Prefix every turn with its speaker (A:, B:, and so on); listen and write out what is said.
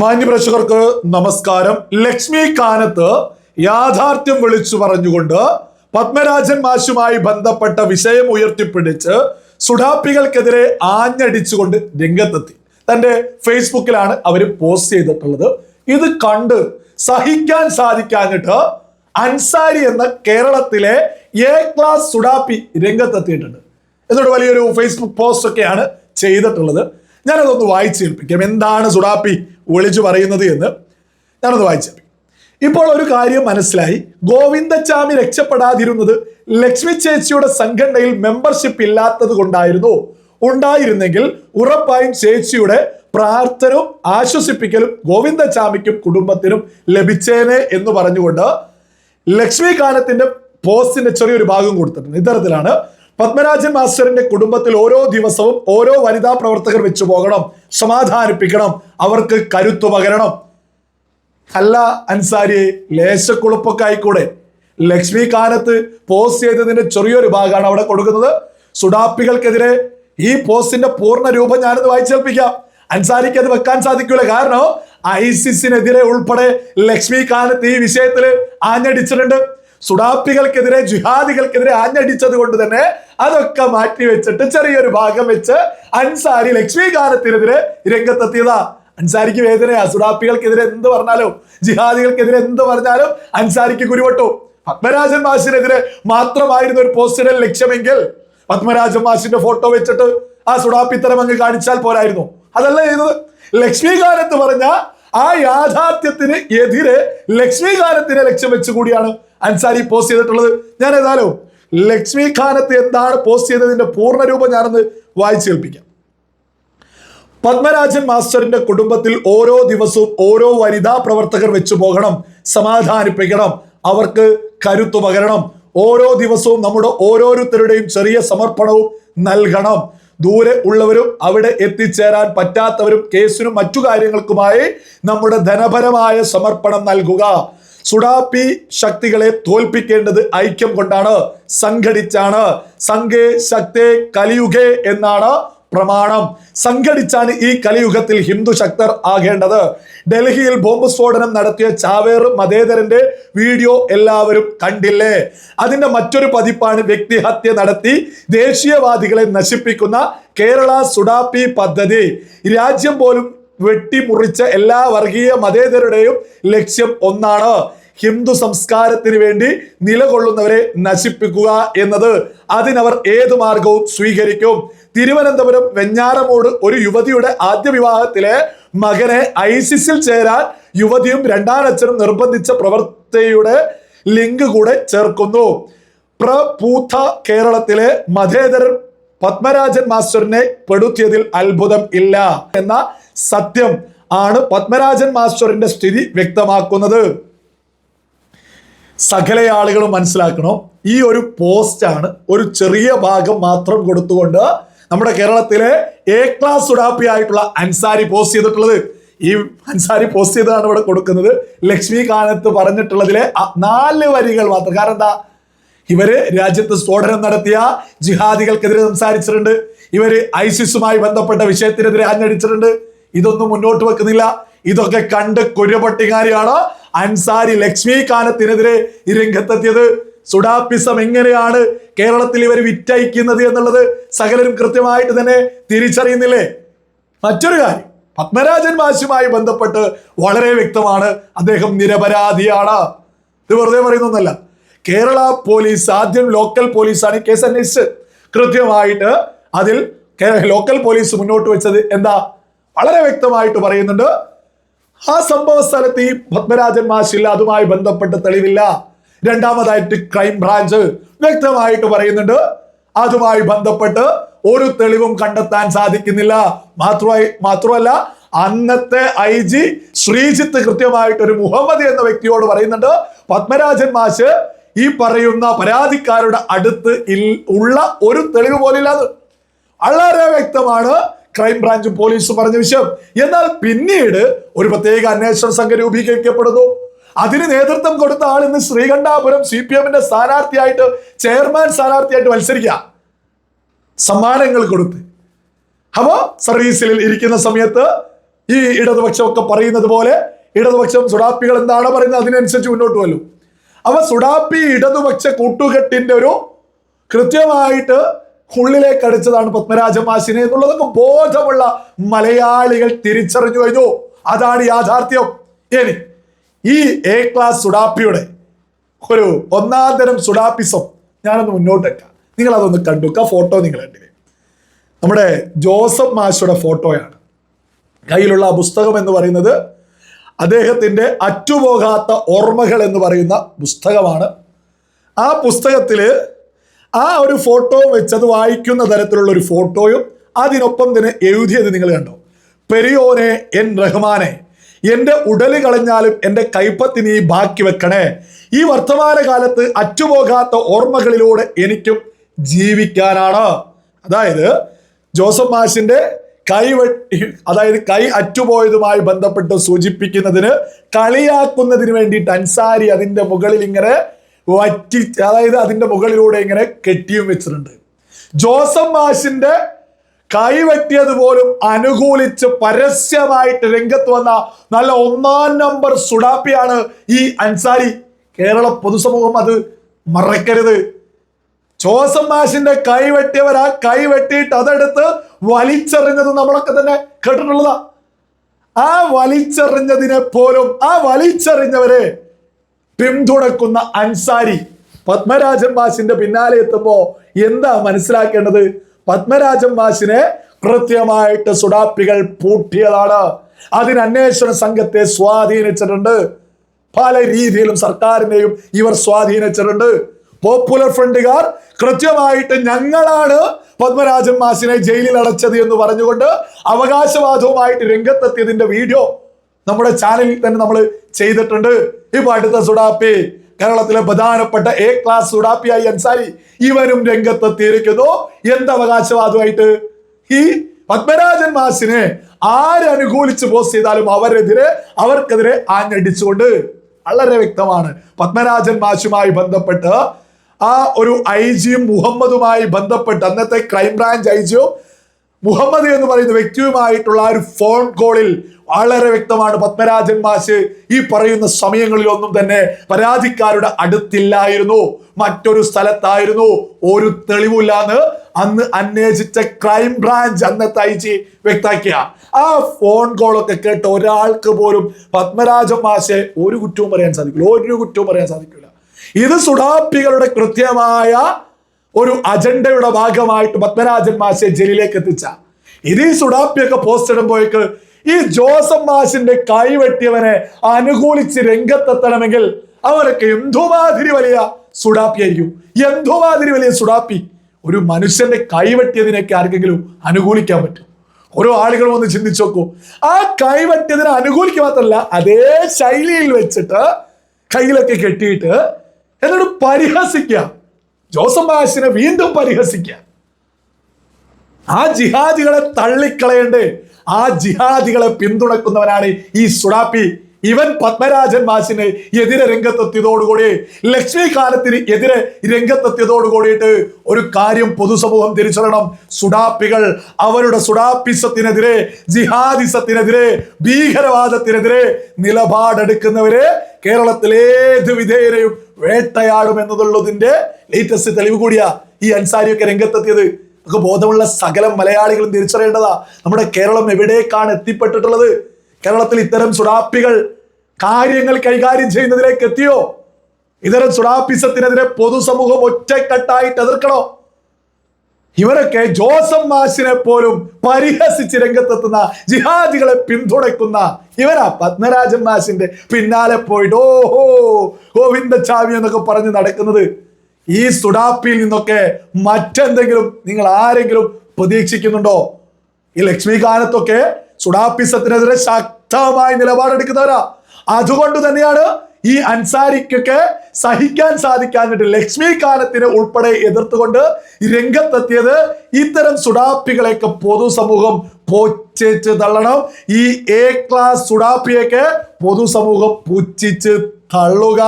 A: മാന്യപ്രേക്ഷകർക്ക് നമസ്കാരം. ലക്ഷ്മി കാനത്ത് യാഥാർത്ഥ്യം വിളിച്ചു പറഞ്ഞുകൊണ്ട് പത്മരാജൻ മാഷുമായി ബന്ധപ്പെട്ട വിഷയം ഉയർത്തിപ്പിടിച്ച് സുഡാപ്പികൾക്കെതിരെ ആഞ്ഞടിച്ചുകൊണ്ട് രംഗത്തെത്തി. തന്റെ ഫേസ്ബുക്കിലാണ് അവർ പോസ്റ്റ് ചെയ്തിട്ടുള്ളത്. ഇത് കണ്ട് സഹിക്കാൻ സാധിക്കാഞ്ഞിട്ട് അൻസാരി എന്ന കേരളത്തിലെ എ ക്ലാസ് സുഡാപ്പി രംഗത്തെത്തിയിട്ടുണ്ട്. എന്നിട്ട് വലിയൊരു ഫേസ്ബുക്ക് പോസ്റ്റ് ഒക്കെയാണ് ചെയ്തിട്ടുള്ളത്. ഞാനതൊന്ന് വായിച്ചേൽപ്പിക്കാം. എന്താണ് സുഡാപ്പി വിളിച്ചു പറയുന്നത് എന്ന് ഞാനത് വായിച്ചേൽപ്പിക്കും. ഇപ്പോൾ ഒരു കാര്യം മനസ്സിലായി. ഗോവിന്ദച്ചാമി രക്ഷപ്പെടാതിരുന്നത് ലക്ഷ്മി ചേച്ചിയുടെ സംഘടനയിൽ മെമ്പർഷിപ്പ് ഇല്ലാത്തത് കൊണ്ടായിരുന്നു. ഉണ്ടായിരുന്നെങ്കിൽ ഉറപ്പായും ചേച്ചിയുടെ പ്രാർത്ഥനവും ആശ്വസിപ്പിക്കലും ഗോവിന്ദച്ചാമിക്കും കുടുംബത്തിനും ലഭിച്ചേനെ എന്ന് പറഞ്ഞുകൊണ്ട് ലക്ഷ്മി ലക്ഷ്മികാനത്തിന്റെ പോസ്റ്റിന്റെ ചെറിയൊരു ഭാഗം കൊടുത്തിട്ടുണ്ട്. ഇത്തരത്തിലാണ് പത്മരാജൻ മാസ്റ്ററിന്റെ കുടുംബത്തിൽ ഓരോ ദിവസവും ഓരോ വനിതാ പ്രവർത്തകർ വെച്ചു പോകണം സമാധാനിപ്പിക്കണം അവർക്ക് കരുത്തു പകരണം. അല്ല അൻസാരിയെ ലേശക്കുളുപ്പൊക്കെ ആയിക്കൂടെ ലക്ഷ്മി കാനത്ത് പോസ്റ്റ് ചെയ്തതിന്റെ ചെറിയൊരു ഭാഗമാണ് അവിടെ കൊടുക്കുന്നത്. സുഡാപ്പികൾക്കെതിരെ ഈ പോസ്റ്റിന്റെ പൂർണ രൂപം ഞാനത് വായിച്ചേൽപ്പിക്കാം അൻസാരിക്ക് അത് വെക്കാൻ സാധിക്കൂല. കാരണം ഐസിസിനെതിരെ ഉൾപ്പെടെ ലക്ഷ്മി കാനത്ത് ഈ വിഷയത്തിൽ ആഞ്ഞടിച്ചിട്ടുണ്ട്. സുഡാപ്പികൾക്കെതിരെ ജിഹാദികൾക്കെതിരെ ആഞ്ഞടിച്ചത് കൊണ്ട് തന്നെ അതൊക്കെ മാറ്റി വെച്ചിട്ട് ചെറിയൊരു ഭാഗം വെച്ച് അൻസാരി ലക്ഷ്മി കാനത്തിനെതിരെ രംഗത്തെത്തിയതാ. അൻസാരിക്ക് വേദനയാ. സുഡാപ്പികൾക്കെതിരെ എന്ത് പറഞ്ഞാലും ജിഹാദികൾക്കെതിരെ എന്ത് പറഞ്ഞാലും അൻസാരിക്ക് കുരുവട്ടു. പത്മരാജൻ മാഷിനെതിരെ മാത്രമായിരുന്നു ഒരു പോസ്റ്റിന്റെ ലക്ഷ്യമെങ്കിൽ പത്മരാജൻ മാഷിന്റെ ഫോട്ടോ വെച്ചിട്ട് ആ സുഡാപ്പിത്തരം അങ്ങ് കാണിച്ചാൽ പോരായിരുന്നു. അതല്ല ചെയ്തത്. എന്ന് പറഞ്ഞ ആ യാഥാർത്ഥ്യത്തിന് എതിരെ ലക്ഷ്മീകാലത്തിനെ ലക്ഷ്യം വെച്ച് കൂടിയാണ് അൻസാരി പോസ്റ്റ് ചെയ്തിട്ടുള്ളത്. ഞാൻ ഏതായാലും ഖാനത്ത് എന്താണ് പോസ്റ്റ് ചെയ്തതിന്റെ പൂർണ രൂപം ഞാനൊന്ന് വായിച്ചു കേൾപ്പിക്കാം. പത്മരാജൻ മാസ്റ്ററിന്റെ കുടുംബത്തിൽ ഓരോ ദിവസവും ഓരോ വനിതാ പ്രവർത്തകർ വെച്ചു പോകണം സമാധാനിപ്പിക്കണം അവർക്ക് കരുത്തു പകരണം. ഓരോ ദിവസവും നമ്മുടെ ഓരോരുത്തരുടെയും ചെറിയ സമർപ്പണവും നൽകണം. ദൂരെ ഉള്ളവരും അവിടെ എത്തിച്ചേരാൻ പറ്റാത്തവരും കേസിനും മറ്റു കാര്യങ്ങൾക്കുമായി നമ്മുടെ ധനപരമായ സമർപ്പണം നൽകുക. സുഡാപ്പി ശക്തികളെ തോൽപ്പിക്കേണ്ടത് ഐക്യം കൊണ്ടാണ്. സംഘടിച്ചാണ്. സംഘേ ശക്തേ കലിയുഗേ എന്നാണ് പ്രമാണം. സംഘടിച്ചാണ് ഈ കലിയുഗത്തിൽ ഹിന്ദു ശക്തർ ആകേണ്ടത്. ഡൽഹിയിൽ ബോംബ് സ്ഫോടനം നടത്തിയ ചാവേർ മതേതരന്റെ വീഡിയോ എല്ലാവരും കണ്ടില്ലേ? അതിന്റെ മറ്റൊരു പതിപ്പാണ് വ്യക്തിഹത്യ നടത്തി ദേശീയവാദികളെ നശിപ്പിക്കുന്ന കേരള സുഡാപ്പി പദ്ധതി. രാജ്യം പോലും വെട്ടിമുറിച്ച എല്ലാ വർഗീയ മതേതരുടെയും ലക്ഷ്യം ഒന്നാണ് ഹിന്ദു സംസ്കാരത്തിന് വേണ്ടി നിലകൊള്ളുന്നവരെ നശിപ്പിക്കുക എന്നത്. അതിനവർ ഏതു മാർഗവും സ്വീകരിക്കും. തിരുവനന്തപുരം വെഞ്ഞാറമൂട് ഒരു യുവതിയുടെ ആദ്യ വിവാഹത്തിലെ മകനെ ഐസിസിൽ ചേരാൻ യുവതിയും രണ്ടാം രണ്ടാനച്ഛനും നിർബന്ധിച്ച പ്രവർത്തിയുടെ ലിങ്ക് കൂടെ ചേർക്കുന്നു. പ്രപൂത്ത കേരളത്തിലെ മതേതരൻ പത്മരാജൻ മാസ്റ്ററിനെ പെടുത്തിയതിൽ അത്ഭുതം ഇല്ല. എന്ന സത്യം ആണ് പത്മരാജൻ മാസ്റ്ററിന്റെ സ്ഥിതി വ്യക്തമാക്കുന്നത്. സകല ആളുകളും മനസ്സിലാക്കണം? ഈ ഒരു പോസ്റ്റാണ് ഒരു ചെറിയ ഭാഗം മാത്രം കൊടുത്തുകൊണ്ട് നമ്മുടെ കേരളത്തിലെ എ ക്ലാസ് ഉടാപ്പി ആയിട്ടുള്ള അൻസാരി പോസ്റ്റ് ചെയ്തിട്ടുള്ളത്. ഈ അൻസാരി പോസ്റ്റ് ചെയ്തതാണ് ഇവിടെ കൊടുക്കുന്നത്. ലക്ഷ്മി കാനത്ത് പറഞ്ഞിട്ടുള്ളതിലെ നാല് വരികൾ മാത്രം. കാരണം എന്താ? ഇവർ രാജ്യത്ത് സ്ഫോടനം നടത്തിയ ജിഹാദികൾക്കെതിരെ സംസാരിച്ചിട്ടുണ്ട്. ഇവർ ഐസിസുമായി ബന്ധപ്പെട്ട വിഷയത്തിനെതിരെ ആഞ്ഞടിച്ചിട്ടുണ്ട്. ഇതൊന്നും മുന്നോട്ട് വെക്കുന്നില്ല. ഇതൊക്കെ കണ്ട് കുരപട്ടികാരിയാണ് അൻസാരി ലക്ഷ്മി ഈ രംഗത്തെത്തിയത്. സുഡാപ്പിസം എങ്ങനെയാണ് കേരളത്തിൽ ഇവർ വിറ്റയക്കുന്നത് എന്നുള്ളത് സകലരും കൃത്യമായിട്ട് തന്നെ തിരിച്ചറിയുന്നില്ലേ? മറ്റൊരു കാര്യം പത്മരാജൻ മാഷുമായി ബന്ധപ്പെട്ട് വളരെ വ്യക്തമാണ് അദ്ദേഹം നിരപരാധിയാണ്. ഇത് വെറുതെ പറയുന്നൊന്നല്ല. കേരള പോലീസ് ആദ്യം ലോക്കൽ പോലീസാണ് ഈ കേസ് അന്വേഷിച്ചത്. കൃത്യമായിട്ട് അതിൽ ലോക്കൽ പോലീസ് മുന്നോട്ട് വെച്ചത് എന്താ? വളരെ വ്യക്തമായിട്ട് പറയുന്നുണ്ട്. ആ സംഭവ സ്ഥലത്ത് ഈ പത്മരാജൻ മാഷില്ല അതുമായി ബന്ധപ്പെട്ട തെളിവില്ല. രണ്ടാമതായിട്ട് ക്രൈം ബ്രാഞ്ച് വ്യക്തമായിട്ട് പറയുന്നുണ്ട്. അതുമായി ബന്ധപ്പെട്ട് ഒരു തെളിവും കണ്ടെത്താൻ സാധിക്കുന്നില്ല. മാത്രമായി മാത്രമല്ല അന്നത്തെ ഐ ജി ശ്രീജിത്ത് കൃത്യമായിട്ട് ഒരു മുഹമ്മദ് എന്ന വ്യക്തിയോട് പറയുന്നുണ്ട് പത്മരാജൻ മാഷ് ഈ പറയുന്ന പരാതിക്കാരുടെ അടുത്ത് ഉള്ള ഒരു തെളിവ് പോലില്ലാതെ വളരെ വ്യക്തമാണ്. ക്രൈം ബ്രാഞ്ച് പോലീസും പറഞ്ഞ വിഷയം. എന്നാൽ പിന്നീട് ഒരു പ്രത്യേക അന്വേഷണ സംഘം രൂപീകരിക്കപ്പെടുന്നു. അതിന് നേതൃത്വം കൊടുത്ത ആൾ ഇന്ന് ശ്രീകണ്ഠാപുരം സി പി എമ്മിന്റെ സ്ഥാനാർത്ഥിയായിട്ട് ചെയർമാൻ സ്ഥാനാർത്ഥിയായിട്ട് മത്സരിക്കുക. സമ്മാനങ്ങൾ കൊടുത്ത്. അപ്പോ സർവീസിൽ ഇരിക്കുന്ന സമയത്ത് ഈ ഇടതുപക്ഷമൊക്കെ പറയുന്നത് പോലെ ഇടതുപക്ഷം സുഡാപ്പികൾ എന്താണ് പറയുന്നത് അതിനനുസരിച്ച് മുന്നോട്ട് വല്ലു അപ്പൊ സുഡാപ്പി ഇടതുപക്ഷ കൂട്ടുകെട്ടിന്റെ ഒരു കൃത്യമായിട്ട് ഉള്ളിലേക്ക് അടിച്ചതാണ് പത്മരാജ മാഷിനെ എന്നുള്ളതൊക്കെ ബോധമുള്ള മലയാളികൾ തിരിച്ചറിഞ്ഞു കഴിഞ്ഞു. അതാണ് യാഥാർത്ഥ്യം. ഇനി ഈ എ ക്ലാസ് സുഡാപ്പിയുടെ ഒരു ഒന്നാം തരം സുഡാപ്പിസം ഞാനൊന്ന് മുന്നോട്ടേക്കാം നിങ്ങൾ അതൊന്ന് കണ്ടുക്ക ഫോട്ടോ നിങ്ങൾ കണ്ടില്ലേ? നമ്മുടെ ജോസഫ് മാഷയുടെ ഫോട്ടോയാണ്. കയ്യിലുള്ള ആ പുസ്തകം എന്ന് പറയുന്നത് അദ്ദേഹത്തിന്റെ അറ്റുപോകാത്ത ഓർമ്മകൾ എന്ന് പറയുന്ന പുസ്തകമാണ്. ആ പുസ്തകത്തിൽ ആ ഒരു ഫോട്ടോ വെച്ച് അത് വായിക്കുന്ന തരത്തിലുള്ള ഒരു ഫോട്ടോയും അതിനൊപ്പം തന്നെ എഴുതിയത് നിങ്ങൾ കണ്ടോ? പെരിയോനെ എൻ റഹ്മാനെ എന്റെ ഉടൽ കളഞ്ഞാലും എന്റെ കൈപ്പത്തി നീ ബാക്കി വെക്കണേ. ഈ വർത്തമാന കാലത്ത് അറ്റുപോകാത്ത ഓർമ്മകളിലൂടെ എനിക്കും ജീവിക്കാനാണ്. അതായത് ജോസഫ് മാഷിന്റെ കൈ വെട്ടി അതായത് കൈ അറ്റുപോയതുമായി ബന്ധപ്പെട്ട് സൂചിപ്പിക്കുന്നതിന് കളിയാക്കുന്നതിന് വേണ്ടിയിട്ട് അൻസാരി അതിന്റെ മുകളിൽ ഇങ്ങനെ വറ്റി അതായത് അതിന്റെ മുകളിലൂടെ ഇങ്ങനെ കെട്ടിയും വെച്ചിട്ടുണ്ട്. ജോസഫ് മാഷിന്റെ കൈ വെട്ടിയത് പോലും അനുകൂലിച്ച് പരസ്യമായിട്ട് രംഗത്ത് വന്ന നല്ല ഒന്നാം നമ്പർ സുഡാപ്പിയാണ് ഈ അൻസാരി. കേരള പൊതുസമൂഹം അത് മറക്കരുത്. ജോസഫ് മാഷിന്റെ കൈ വെട്ടിയവർ ആ കൈ വെട്ടിയിട്ട് അതെടുത്ത് വലിച്ചെറിഞ്ഞത് നമ്മളൊക്കെ തന്നെ കേട്ടിട്ടുള്ളതാ. ആ വലിച്ചെറിഞ്ഞതിനെ പോലും ആ വലിച്ചെറിഞ്ഞവരെ പിന്തുണക്കുന്ന അൻസാരി പത്മരാജൻ മാഷിന്റെ പിന്നാലെ എത്തുമ്പോ എന്താ മനസ്സിലാക്കേണ്ടത്? പത്മരാജൻ മാഷിനെ കൃത്യമായിട്ട് സുഡാപ്പികൾ പൂട്ടിയതാണ്. അതിന് അന്വേഷണ സംഘത്തെ സ്വാധീനിച്ചിട്ടുണ്ട്. പല രീതിയിലും സർക്കാരിനെയും ഇവർ സ്വാധീനിച്ചിട്ടുണ്ട്. പോപ്പുലർ ഫ്രണ്ടുകാർ കൃത്യമായിട്ട് ഞങ്ങളാണ് പത്മരാജൻ മാഷിനെ ജയിലിൽ അടച്ചത് എന്ന് പറഞ്ഞുകൊണ്ട് അവകാശവാദവുമായിട്ട് രംഗത്തെത്തിയതിന്റെ വീഡിയോ നമ്മുടെ ചാനലിൽ തന്നെ നമ്മൾ ചെയ്തിട്ടുണ്ട്. ഇപ്പൊ അടുത്ത സുഡാപ്പി കേരളത്തിലെ പ്രധാനപ്പെട്ട എ ക്ലാസ് സുഡാപ്പിയായി അൻസാരി. ഇവരും രംഗത്തെത്തിയിരിക്കുന്നു. എന്ത് അവകാശവാദമായിട്ട് ഈ പത്മരാജൻ മാസിനെ ആരനുകൂലിച്ച് പോസ്റ്റ് ചെയ്താലും അവരെതിരെ അവർക്കെതിരെ ആഞ്ഞടിച്ചുകൊണ്ട് വളരെ വ്യക്തമാണ്. പത്മരാജൻ മാഷുമായി ബന്ധപ്പെട്ട് ആ ഒരു ഐ ജിയും മുഹമ്മദുമായി ബന്ധപ്പെട്ട് അന്നത്തെ ക്രൈംബ്രാഞ്ച് ഐ ജിയും മുഹമ്മദ് എന്ന് പറയുന്ന വ്യക്തിയുമായിട്ടുള്ള ആ ഒരു ഫോൺ കോളിൽ വളരെ വ്യക്തമാണ് പത്മരാജൻ മാഷ് ഈ പറയുന്ന സമയങ്ങളിലൊന്നും തന്നെ പരാതിക്കാരുടെ അടുത്തില്ലായിരുന്നു. മറ്റൊരു സ്ഥലത്തായിരുന്നു. ഒരു തെളിവില്ലാന്ന് അന്ന് അന്വേഷിച്ച ക്രൈം ബ്രാഞ്ച് അന്നത്തെ ജി വ്യക്താക്കിയ ആ ഫോൺ കോളൊക്കെ കേട്ട് ഒരാൾക്ക് പോലും പത്മരാജൻ മാഷെ ഒരു കുറ്റവും പറയാൻ സാധിക്കില്ല. ഒരു കുറ്റവും പറയാൻ സാധിക്കില്ല. ഇത് സുഡാപ്പികളുടെ കൃത്യമായ ഒരു അജണ്ടയുടെ ഭാഗമായിട്ട് പത്മരാജൻ മാഷെ ജയിലിലേക്ക് എത്തിച്ച ഇതേ സുഡാപ്പിയൊക്കെ പോസ്റ്റ് ഇടുമ്പോഴേക്ക് ഈ ജോസഫ് മാഷിന്റെ കൈവെട്ടിയവനെ അനുകൂലിച്ച് രംഗത്തെത്തണമെങ്കിൽ അവരൊക്കെ എന്തുമാതിരി വലിയ സുഡാപ്പിയായിരിക്കും? എന്തുമാതിരി വലിയ സുഡാപ്പി? ഒരു മനുഷ്യന്റെ കൈവെട്ടിയതിനൊക്കെ ആർക്കെങ്കിലും അനുകൂലിക്കാൻ പറ്റും? ഓരോ ആളുകളും ഒന്ന് ചിന്തിച്ചു നോക്കൂ. ആ കൈവെട്ടിയതിനെ അനുകൂലിക്കുക മാത്രമല്ല അതേ ശൈലിയിൽ വെച്ചിട്ട് കയ്യിലൊക്കെ കെട്ടിയിട്ട് എന്നോട് പരിഹസിക്കുക ജോസഫ് മാഷിനെ വീണ്ടും പരിഹസിക്കുക ആ ജിഹാദികളെ തള്ളിക്കളയണ്ടേ ആ ജിഹാദികളെ പിന്തുണക്കുന്നവനാണ് ഈ സുഡാപ്പി. ഇവൻ പത്മരാജൻ മാഷിന് എതിരെ രംഗത്തെത്തിയതോടുകൂടി ലക്ഷ്മികാലത്തിന് എതിരെ രംഗത്തെത്തിയതോടുകൂടിയിട്ട് ഒരു കാര്യം പൊതുസമൂഹം തിരിച്ചറിയണം. സുഡാപ്പികൾ അവരുടെ സുഡാപ്പിസത്തിനെതിരെ ജിഹാദിസത്തിനെതിരെ ഭീകരവാദത്തിനെതിരെ നിലപാടെടുക്കുന്നവരെ കേരളത്തിൽ ഏത് വിധേയരെയും വേട്ടയാടും എന്നതുള്ളതിന്റെ ലേറ്റസ്റ്റ് തെളിവ് കൂടിയാ ഈ അൻസാരിയൊക്കെ രംഗത്തെത്തിയത്. ഒക്കെ ബോധമുള്ള സകലം മലയാളികളും തിരിച്ചറിയേണ്ടതാ. നമ്മുടെ കേരളം എവിടേക്കാണ് എത്തിപ്പെട്ടിട്ടുള്ളത്? കേരളത്തിൽ ഇത്തരം സുഡാപ്പികൾ കാര്യങ്ങൾ കൈകാര്യം ചെയ്യുന്നതിലേക്ക് എത്തിയോ? ഇത്തരം സുഡാപ്പിസത്തിനെതിരെ പൊതുസമൂഹം ഒറ്റക്കെട്ടായിട്ട് എതിർക്കണോ? ഇവരൊക്കെ ജോസഫ് മാഷിനെ പോലും പരിഹസിച്ച് രംഗത്തെത്തുന്ന ജിഹാദികളെ പിന്തുണയ്ക്കുന്ന ഇവരാ പത്മരാജൻ മാഷിന്റെ പിന്നാലെ പോയിട്ട് ഓഹോ ഗോവിന്ദചാമി എന്നൊക്കെ പറഞ്ഞ് നടക്കുന്നത് ഈ സുഡാപ്പിയിൽ നിന്നൊക്കെ മറ്റെന്തെങ്കിലും നിങ്ങൾ ആരെങ്കിലും പ്രതീക്ഷിക്കുന്നുണ്ടോ? ഈ ലക്ഷ്മികാലത്തൊക്കെ സുഡാപ്പിസത്തിനെതിരെ ശക്തമായി നിലപാടെടുക്കുന്നവരാ. അതുകൊണ്ട് തന്നെയാണ് ഈ അൻസാരിക്കൊക്കെ സഹിക്കാൻ സാധിക്കാഞ്ഞിട്ട് ലക്ഷ്മി കാലത്തിനെ ഉൾപ്പെടെ എതിർത്തുകൊണ്ട് രംഗത്തെത്തിയത് ഇത്തരം സുഡാപ്പികളെയൊക്കെ പൊതുസമൂഹം പൊച്ചിച്ച് തള്ളണം. ഈ എ ക്ലാസ് സുഡാപ്പിയൊക്കെ പൊതുസമൂഹം പുച്ഛിച്ച് തള്ളുക.